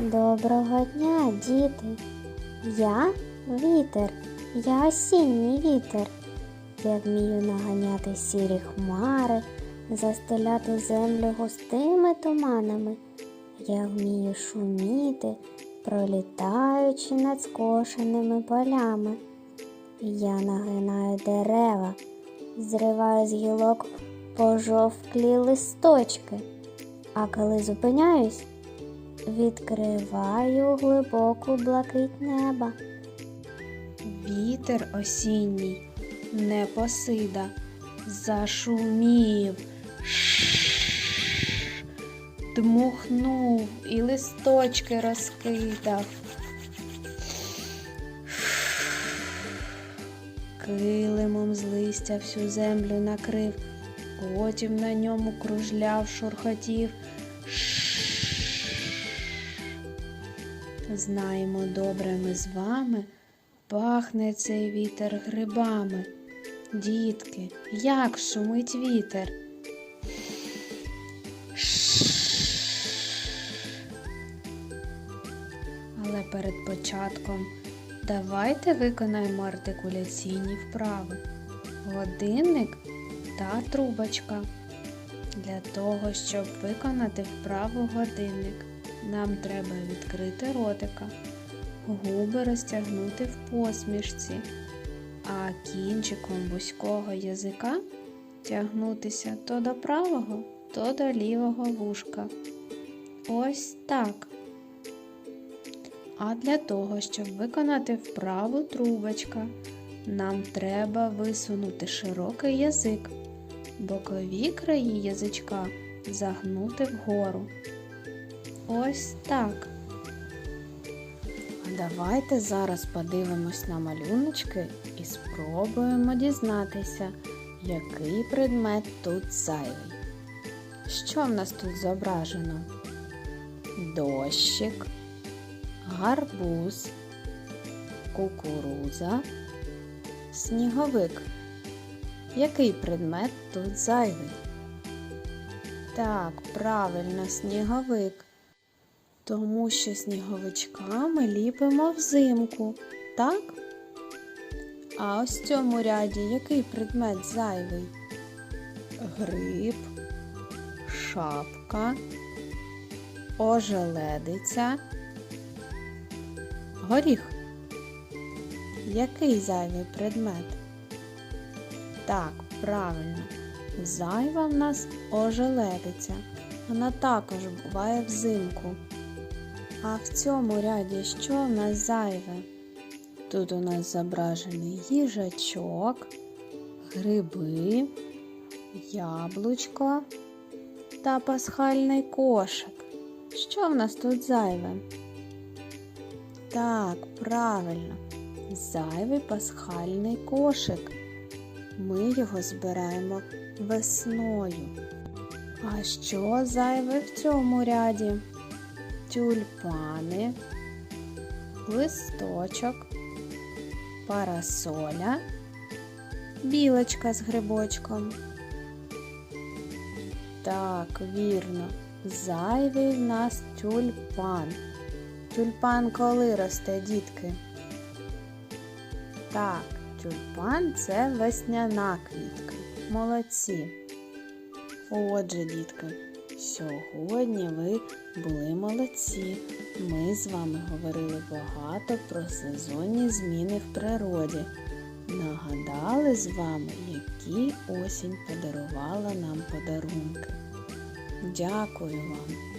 Доброго дня, діти. Я вітер, я осінній вітер. Я вмію наганяти сірі хмари, застеляти землю густими туманами. Я вмію шуміти, пролітаючи над скошеними полями. Я нагинаю дерева, зриваю з гілок пожовклі листочки, а коли зупиняюсь, відкриваю глибоку блакить неба. Вітер осінній, непосида, зашумів, дмухнув і листочки розкидав. Килимом з листя всю землю накрив, потім на ньому кружляв, шурхотів. Знаємо добре ми з вами, пахне цей вітер грибами. Дітки, як шумить вітер? Але перед початком давайте виконаємо артикуляційні вправи. Годинник та трубочка. Для того, щоб виконати вправу годинник, нам треба відкрити ротика, губи розтягнути в посмішці, а кінчиком вузького язика тягнутися то до правого, то до лівого вушка. Ось так. А для того, щоб виконати вправу трубочка, нам треба висунути широкий язик, бокові краї язичка загнути вгору. Ось так. Давайте зараз подивимось на малюночки і спробуємо дізнатися, який предмет тут зайвий. Що в нас тут зображено? Дощик, гарбуз, кукуруза, сніговик. Який предмет тут зайвий? Так, правильно, сніговик. Тому що сніговичка ми ліпимо взимку, так? А ось в цьому ряді який предмет зайвий? Гриб, шапка, ожеледиця, горіх. Який зайвий предмет? Так, правильно. Зайва в нас ожеледиця. Вона також буває взимку. А в цьому ряді що в нас зайве? Тут у нас зображений їжачок, гриби, яблучко та пасхальний кошик. Що в нас тут зайве? Так, правильно, зайвий пасхальний кошик. Ми його збираємо весною. А що зайве в цьому ряді? Тюльпани, листочок, парасоля, білочка з грибочком. Так, вірно, зайвий в нас тюльпан. Тюльпан коли росте, дітки? Так, тюльпан це весняна квітка. Молодці. Отже, дітки, сьогодні ви були молодці. Ми з вами говорили багато про сезонні зміни в природі. Нагадали з вами, які осінь подарувала нам подарунки. Дякую вам!